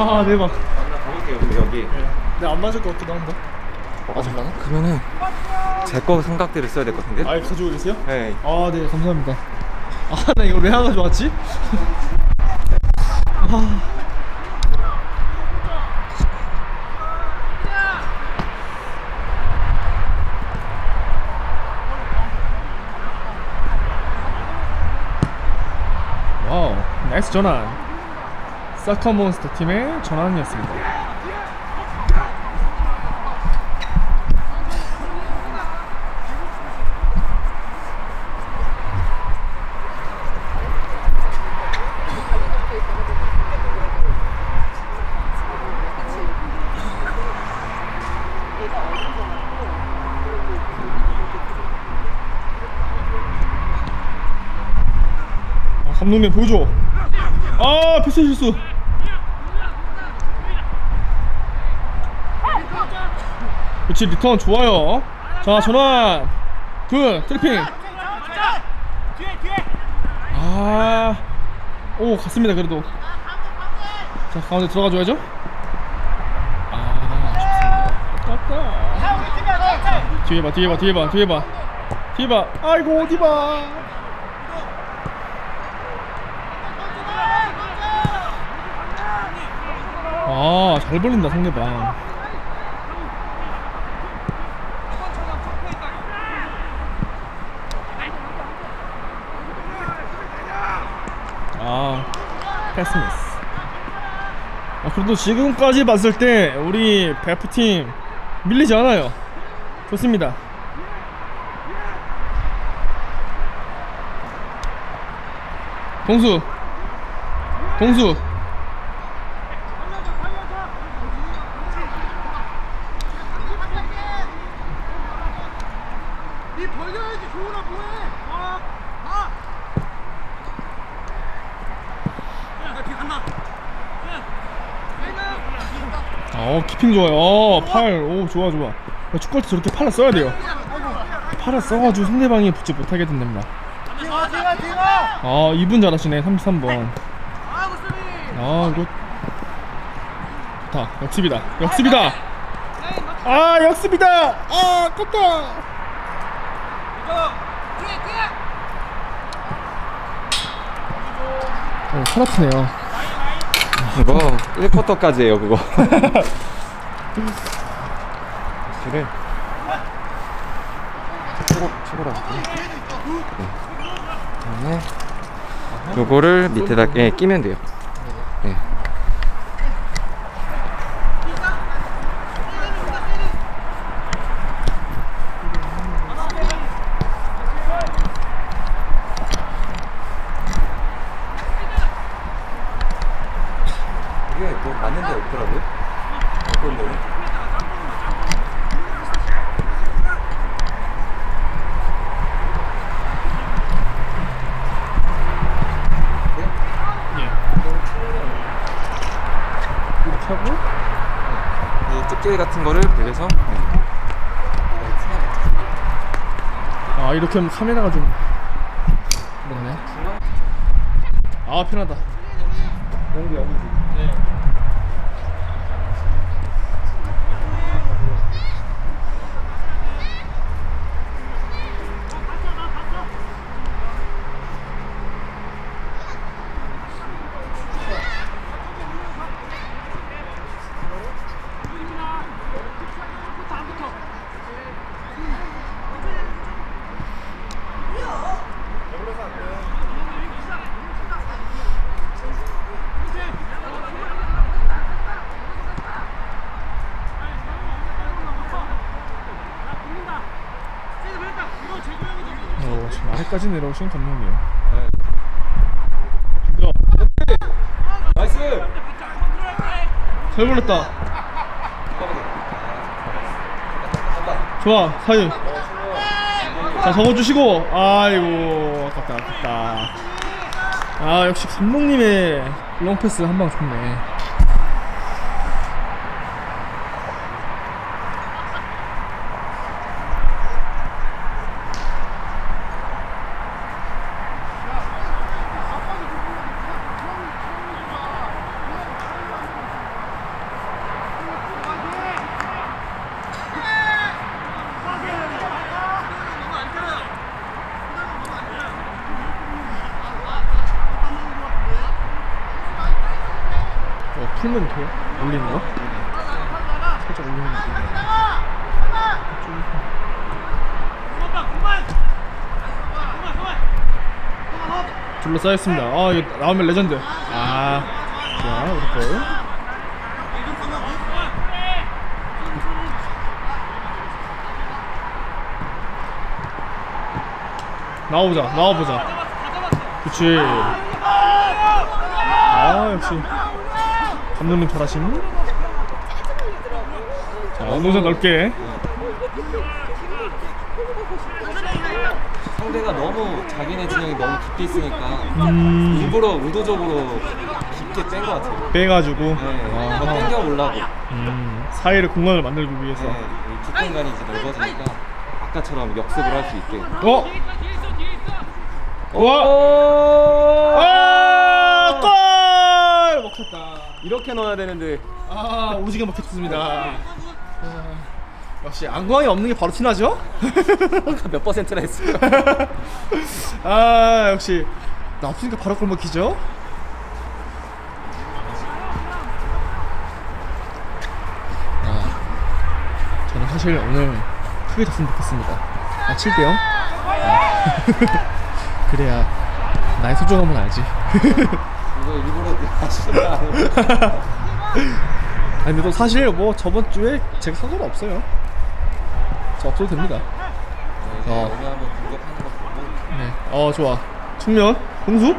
와 대박. 가볼게요 근데 여기 근데 안 맞을 것 같기도 한데. 맞을라나? 그러면은 제 거 생각대로 써야 될 것 같은데? 아 가지고 계세요? 네 아, 네, 감사합니다. 아, 나 이걸 왜 하가 좋았지? 아. 와우, 나이스 전환. 사커 몬스터 팀의 전환이었습니다. 아, 감독님 보여줘. 아, 패스 실수. 그렇지, 리턴 좋아요. 자, 전환. 굿, 트리핑. 아, 오, 갔습니다, 그래도. 자, 가운데 들어가줘야죠. 아, 아쉽습니다. 뒤에 봐, 뒤에 봐, 뒤에 봐, 뒤에 봐. 뒤에 봐. 아이고, 어디 봐. 아, 잘 벌린다, 상대방. 아, 패스미스. 아, 그래도 지금까지 봤을 때 우리 베프팀 밀리지 않아요. 좋습니다. 동수, 동수. 니 벌려야지 좋으나 뭐해 아! 아! 야, 뒤 간다 어 키핑 좋아요. 어, 팔, 오 좋아 좋아. 야, 축구할 때 저렇게 팔을 써야 돼요. 팔을 써가지고 상대방이 붙지 못하게 된답니다. 아 이분 잘하시네 33번. 아 이거 좋다. 역습이다. 역습이다. 아 역습이다. 아 뒤에 어, 팔 아프네요. 이거 1쿼터까지예요 그거. 실을. 최고 최고라고. 네. 그다음에 요거를 밑에다 예, 끼면 돼요 네. 이게 뭐 맞는 데 없더라고요 어떤 데는 이렇게 하고 이 집게 같은 거를 빌려서 네. 아 이렇게 하면 카메라가 좀 그렇네. 아 편하다. 여기 여기지 네. 아래까지 내려오신 감독님. 네. 야, 나이스. 잘 불렀다. 좋아, 사유. 자, 적어주시고. 아이고, 아깝다, 아깝다. 아, 역시 감독님의 롱패스 한 방 좋네. 풀면 돼? 올리는 거? 살짝 올리는 거. 둘러싸였습니다. 아, 이거 나오면 레전드. 아, 좋아, 우리 걸. 나오자, 나와보자. 그치. 아, 역시. 감독님 잘하심. 자, 운동장 넓게. 상대가 너무 자기네 진영이 너무 깊게 있으니까 음, 일부러 의도적으로 깊게 뺀 것 같아요. 빼가지고. 네, 더 아하. 땡겨 보려고. 음, 사이를 공간을 만들기 위해서. 네, 이 킥공간이 이제 넓어지니까 아까처럼 역습을 할 수 있게. 어? 와! 아! 골! 먹혔다. 이렇게 넣어야 되는데 아, 오지게 먹혔습니다. 아, 역시 안광이 없는 게 바로 티나죠? 몇 퍼센트나 했어요? 아, 역시 나 없으니까 바로 골 먹히죠? 아, 저는 사실 오늘 크게 졌으면 좋겠습니다. 아, 7대 0? 그래야 나의 소중함은 알지. 이거 일부러 하시나 아니 근데 또 사실 뭐 저번 주에 제가 상관 없어요. 저 없어도 됩니다. 어. 왜냐하면 공격하는 거 보고 네. 어 좋아. 측면 공수.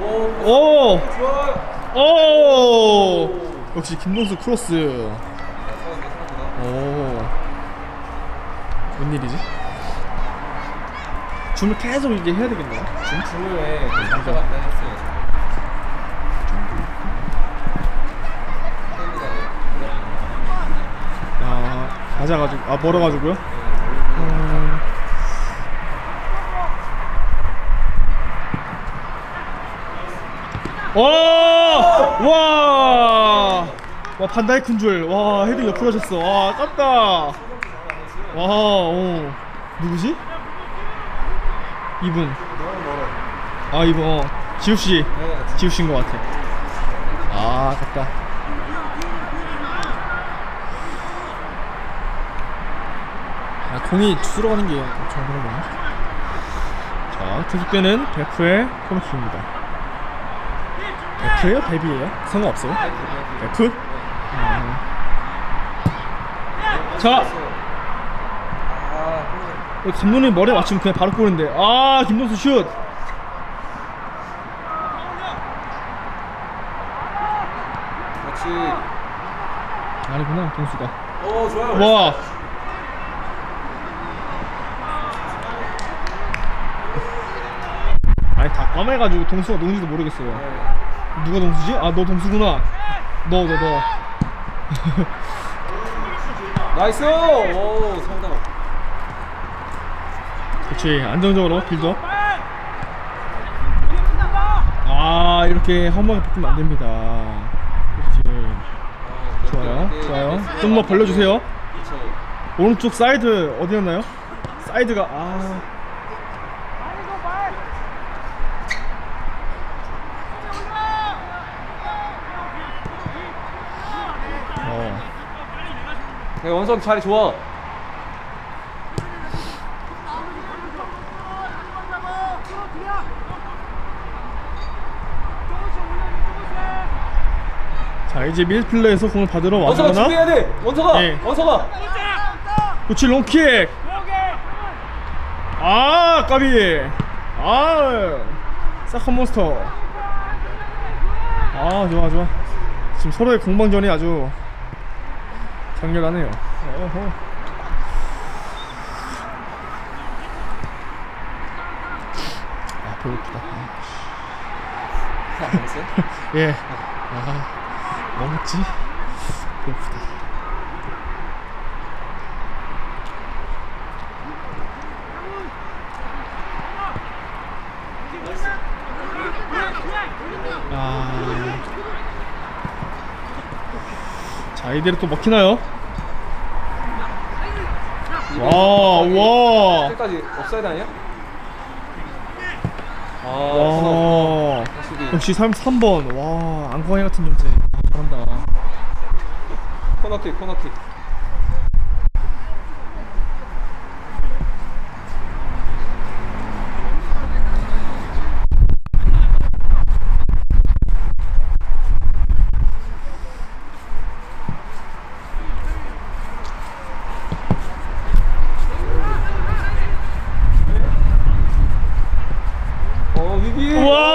오 오. 좋아요. 오. 역시 김동수 크로스. 오. 웬일이지? 줌을 계속 이제 해야 되겠네요. 줌? 했어요. 아 맞아가지고 아 멀어가지고요. 음. 와! 와! 와 반다이크인 줄. 와 헤딩 옆으로 하셨어. 와 깜다. 와, 오. 누구지? 이분. 아 이분 어 지우 씨. 네, 지우 씨인 것 같아. 아 갔다. 공이 주스러 가는 게 엄청 어려워. 자, 계속되는 베프의 코너킥입니다. 베프예요? 베비예요? 상관없어요. 베프? 음. 자, 아, 여기 감독님 머리에 맞추면 그냥 바로 골인데. 아, 김동수 슛! 아니구나, 동수가. 오, 좋아요. 와! 까매가지고 동수가 누군지도 모르겠어요. 네. 누가 동수지? 아, 너 동수구나. 너, 너, 너. 나이스! 오, 성당. 그렇지 안정적으로 빌드업 아 이렇게 험하게 바꾸면 안 됩니다 그렇지 좋아요 좋아요 좀 더 벌려주세요. 오른쪽 사이드 어디였나요? 사이드가 아 어. 네, 원석 자리 좋아. 자 이제 미드필더에서 공을 받으러 원석아 와주거나 준비해야 돼. 원석아. 예. 원석아. 그렇지 롱킥 아 까비 아 사커 몬스터 아 좋아 좋아 지금 서로의 공방전이 아주 강렬하네요 어허. 아 배고프다 안 먹었어요? 예. 아, 뭐 먹지? 배고프다. 아. 자, 이대로 또 먹히나요? 와, 와. 끝까지 업사이드 아니야? 아, 와. 역시 3, 3번. 와, 앙광이 같은 존재. 아, 잘한다. 코너킥, 코너킥. 어,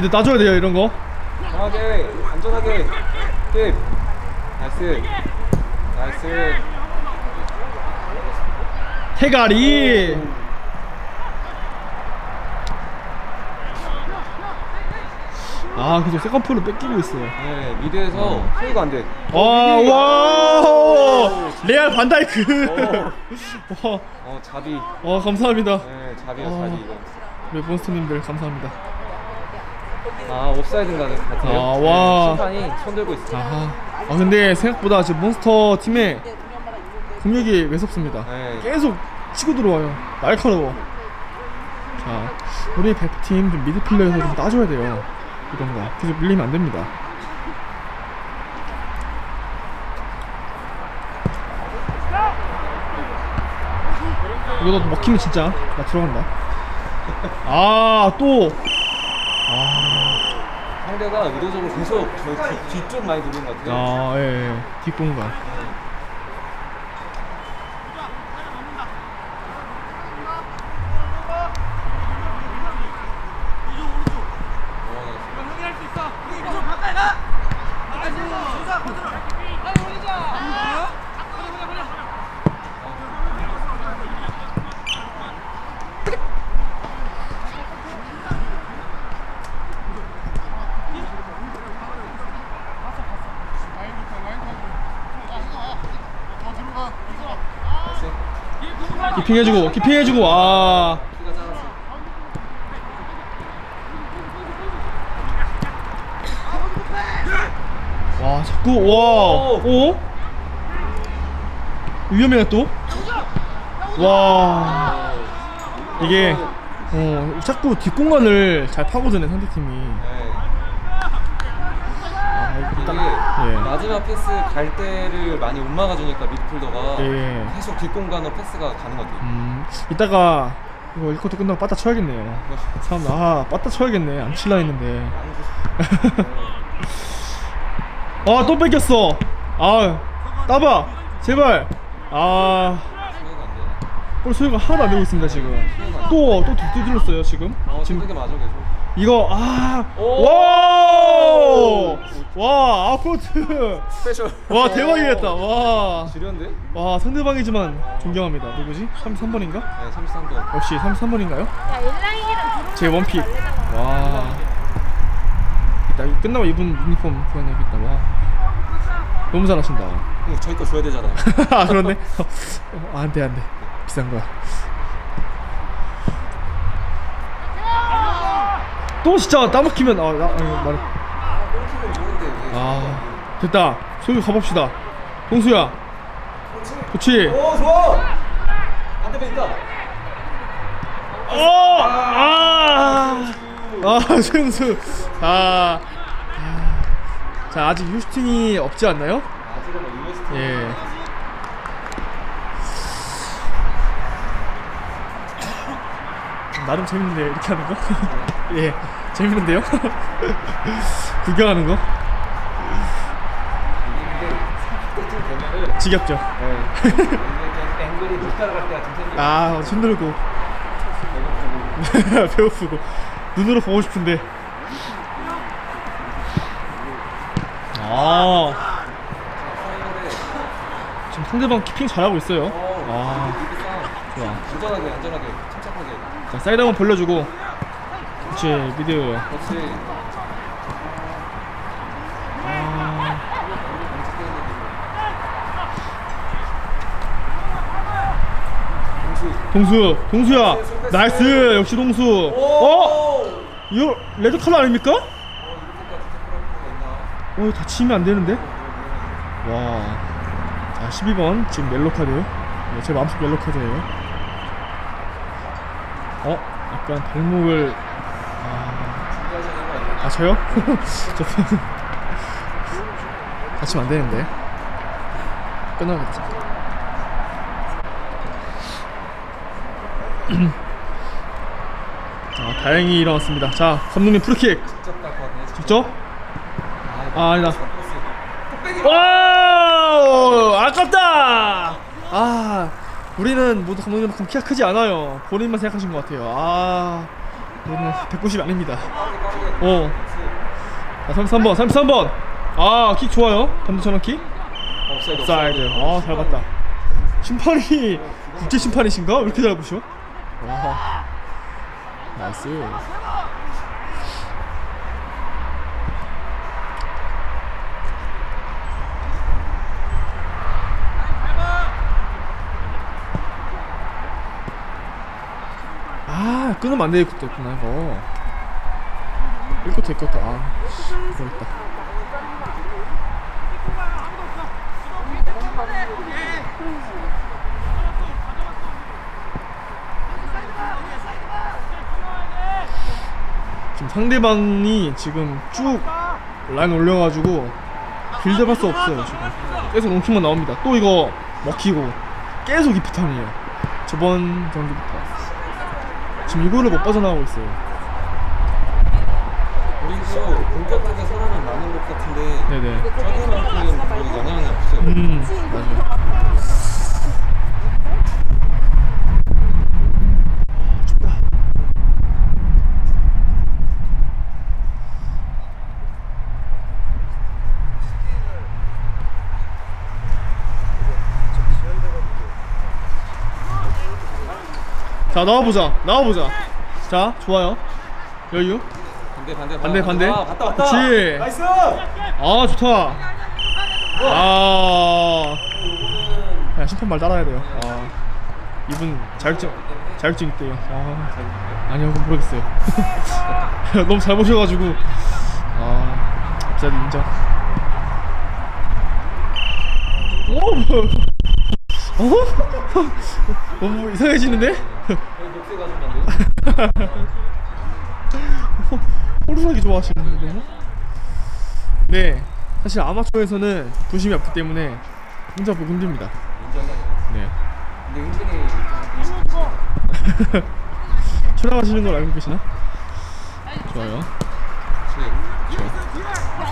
미드 따줘야 돼요, 이런 거. 강하게, 안전하게. 힙. 나이스. 나이스. 태가리. 아, 그죠. 세컨풀을 뺏기고 있어요. 네, 미드에서 소유가 안 돼. 와, 와! 레알 반다이크. 와, 어, 자비. 와, 감사합니다. 네, 자비야, 어. 자비 이거. 우리 몬스터님들 감사합니다. 아, 옵사이드인가 같아요. 아, 와. 심판이 손 들고 있어. 아, 아 근데 생각보다 지금 몬스터 팀의 공격이 매섭습니다. 네. 계속 치고 들어와요. 날카로워. 자, 우리 베프팀 좀 미드필러에서 좀 따줘야 돼요. 이런 거. 계속 밀리면 안 됩니다. 이거 너 먹히면 진짜 나 들어간다. 아, 또. 아, 상대가 의도적으로 계속 저 뒤, 뒤쪽 많이 누른 것 같아요. 아, 예, 예. 뒷공간. 나이스. 기 핑해주고, 아. 키가 작았어. 와 자꾸 와 오? 위험해요 또? 와 이게 어 자꾸 뒷공간을 잘 파고드네 상대팀이 네. 아 이게 일단 예. 마지막 패스 갈 때를 많이 못 막아주니까 미드필더가 예. 계속 뒷공간으로 패스가 가는 것 같아요. 음 이따가 이거 1쿼터 끝나고 빠따 쳐야겠네요 사람 아 빠따 쳐야겠네 안 칠라 했는데 아 또 뺏겼어 아 따봐 제발 아. 볼 소유가 하나도 안 되고 있습니다 지금 또 또 두드렸어요 지금 어, 지금 힘들게 맞아 계속. 이거 아, 오! 와, 와, 아프트, 스페셜. 와 대박이겠다, 와, 지렸는데? 와 상대방이지만 존경합니다. 누구지? 33번인가? 네, 33도. 역시 33번인가요? 야 일랑이랑 제 원픽. 거 와, 이따 이 끝나고 입은 유니폼 구해내야겠다. 와, 너무 잘하신다. 형, 저희 거 줘야 되잖아요. 아 그런데? 어, 안돼 안돼 비싼 거야. 또 진짜 따먹히면 아, 나, 아니, 말. 아 됐다 소유 가봅시다 동수야 그렇지 오 좋아. 안돼 가운데 있다. 어! 아! 아, 최영수. 아. 아. 자, 아직 유스팅이 없지 않나요? 아직은 뭐 유니스트. 예. 나름 재밌는데요, 이렇게 하는 거? 예, 재밌는데요? 구경하는 거? 지겹죠? 네. 이게 좀 앵글이 못 따라갈 때가 좀 생겨. 아, 힘들고, 배고프고, 눈으로 보고 싶은데. 아, 지금 상대방 키핑 잘하고 있어요. 아, 좋아. 안전하게 안전하게. 자, 사이드 한번 벌려주고. 그렇지, 미드. 그렇지. 아, 동수, 동수야, 나이스, 역시 동수. 어? 이거 레드 칼라 아닙니까? 어, 다치면 안 되는데? 와, 자, 12번 지금 옐로 카드. 네, 제 마음속 옐로 카드예요. 어, 약간 발목을 아, 아 저요? 저 다치면 안 되는데. 끊어야겠다. 자, 다행히 일어났습니다. 자, 감독님 프리킥. 직접? 아, 아, 아니다. 와우! 아깝다! 아, 우리는 모두 감독님만큼 키가 크지 않아요. 본인만 생각하신 것 같아요. 아, 우리는 190 아닙니다. 어. 자, 33번, 33번! 아, 킥 좋아요. 반대처럼 킥. 업사이드. 사이드. 아, 잘 봤다. 심판이 국제 심판이신가? 왜 이렇게 잘 보셔? 와. 나이스. 아, 끊으면 안 되겠다, 이거. 이거 됐겠다. 아, 씨, 모르겠다. 지금 상대방이 지금 쭉 라인 올려가지고 빌드할 수 없어요 지금 계속 롱킹만 나옵니다 또 이거 먹히고 계속 이피턴이에요 저번 경기부터 지금 이거를 못 빠져나가고 있어요. 우리도 공격 쪽에 사람이 많은 것 같은데 네네. 저기만큼은 거의 영향이 없어요. 음 맞아요 아, 춥다 자 나와보자. 나와보자. 자 좋아요. 여유. 반대 반대 반대 반대. 아, 갔다 왔다. 그치 나이스. 아 좋다. 아. 그냥 심판 말 따라야 돼요. 아. 이분 자격증 자격증 있대요. 아. 아니요 모르겠어요. 너무 잘 보셔가지고. 아. 앞자리 인정. 오 어? 너무 이상해지는데? 가슴인데. 호루라기 좋아하시는데 네. 사실 아마추어에서는 부심이 없기 때문에 혼자 보기 힘듭니다. 네. 촬영하시는 걸 알고 계시나? 좋아요.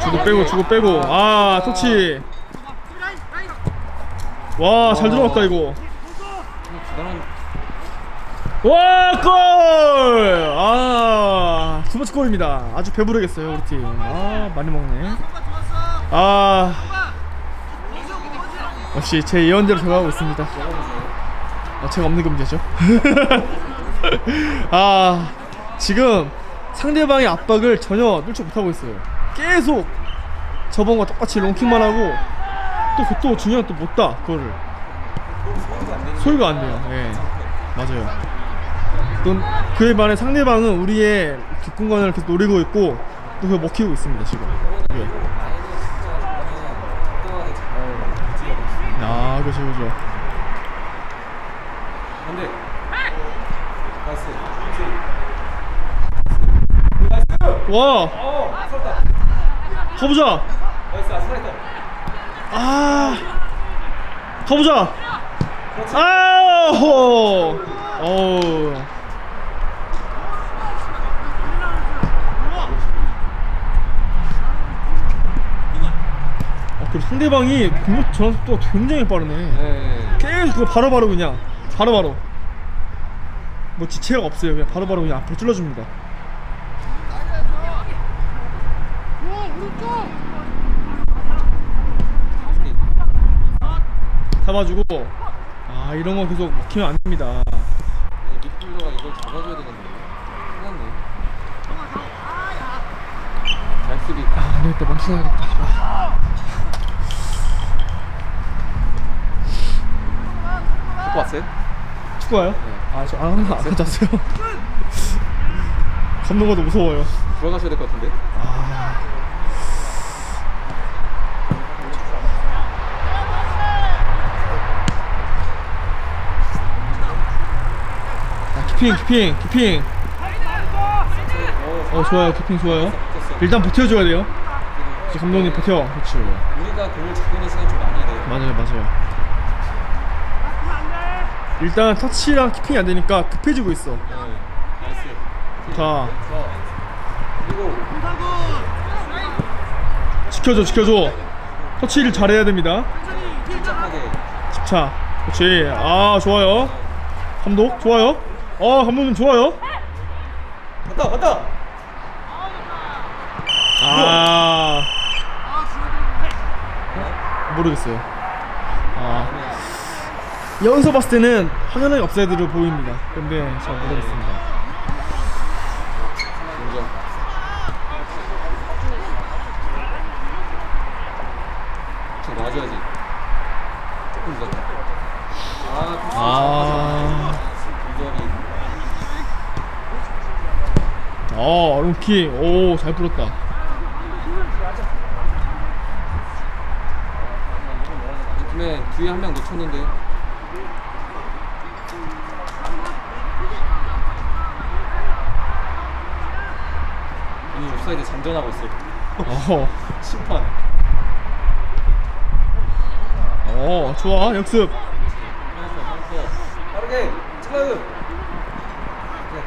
주고 빼고 주고 빼고. 아 터치. 와잘 들어갔다 이거 와 골! 아, 두 번째 골입니다. 아주 배부르겠어요, 우리 팀. 아, 많이 먹네. 아, 역시 제 예언대로 돼가고 있습니다. 아, 제가 없는 게 문제죠. 아, 지금 상대방의 압박을 전혀 뚫지 못하고 있어요. 계속 저번과 똑같이 롱킹만 하고 또, 그- 또 중요한 또못 따, 그거를. 소리가 안 돼요. 예. 맞아요. 또 그에 반해 상대방은 우리의 뒷공간을 계속 노리고 있고 또 그걸 먹히고 있습니다 지금. 예. 아 그죠 그죠. 반대. 나이스. 와 어. 가보자 나이스, 아. 아 가보자 아호 어우 그리고 상대방이 공격 전환 속도가 굉장히 빠르네 네. 계속 그거 바로바로 그냥 바로바로 뭐 지체가 없어요 그냥 바로바로 그냥 앞으로 찔러줍니다 잡아주고 아 이런 거 계속 먹히면 안 됩니다 미필더가 이걸 잡아줘야 되겠는데. 끝났네. 잘 수비. 아 안 되겠다 망신해야겠다 갖고 왔어요? 축구 와요? 아저안 안 가졌어요? 감독과도 무서워요. 들어가셔야 될 것 같은데. 아, 키핑 키핑 키핑. 어 좋아요. 키핑 좋아요. 일단 버텨줘야 돼요. 이제 감독님 버텨. 그렇지 우리가 공을 잡고 있는 시간이 좀 많이 돼요. 맞아요 맞아요 일단 터치랑 키핑이 안 되니까 급해지고 있어. 네. 나이스. 좋아. 그리고 지켜줘 지켜줘. 터치를 잘해야 됩니다. 침착하게. 집차 그렇지. 아 좋아요. 감독 좋아요. 어 감독님 좋아요. 갔다, 갔다. 아. 모르겠어요. 아 여기서 봤을 때는 확연하게 업사이드로 보입니다 근데 잘 모르겠습니다. 조금 늦었다. 아, 아. 어, 롱키. 오, 잘 풀었다. 팀에 뒤에 한 명 놓쳤는데. 어, 심판. 어, 좋아. 역습. 빠르게 찔러요.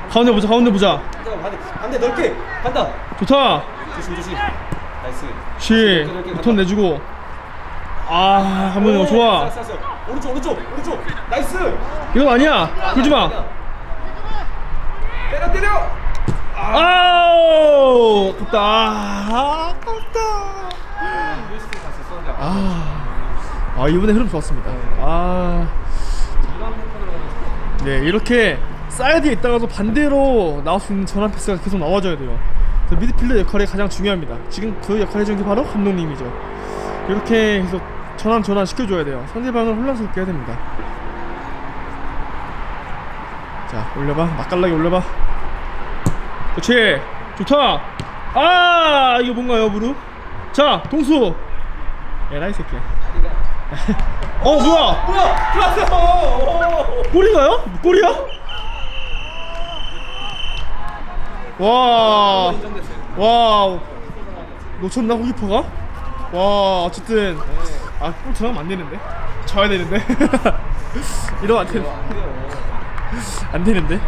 가운데 보자, 가운데 보자. 반대 반대 넓게 간다. 좋다. 조심 조심. 나이스. 시. 턴 내주고. 아, 한번 좋아. 쐈어, 쐈어. 오른쪽 오른쪽 오른쪽. 나이스. 이건 아니야. 그러지 마. 때려 때려. 아우, 아깝다. 아, 아깝다. 아, 아 이번에 흐름 좋았습니다. 아, 네 이렇게 사이드에 있다가도 반대로 나올 수 있는 전환 패스가 계속 나와줘야 돼요. 미드필더 역할이 가장 중요합니다. 지금 그 역할 해준 게 바로 감독님이죠. 이렇게 계속 전환 전환 시켜줘야 돼요. 상대방을 혼란스럽게 해야 됩니다. 자 올려봐 맛깔나게 올려봐. 그렇지 좋다. 아 이거 뭔가요 무릎? 자 동수. 에라이 새끼야. 어 뭐야? 뭐야 들어왔어. 골인가요? 골이야? 와, 인정됐어요. 와, 놓쳤나 호기퍼가? 와, 어쨌든 아골 들어가면 안 되는데, 져야 되는데, 이러면 안 되는, 안 돼요. 안 되는데.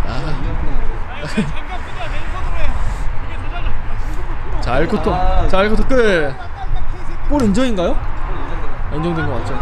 자, 알코토, 자, 알코토 끝. 골 인정인가요? 아, 인정된 거 맞죠?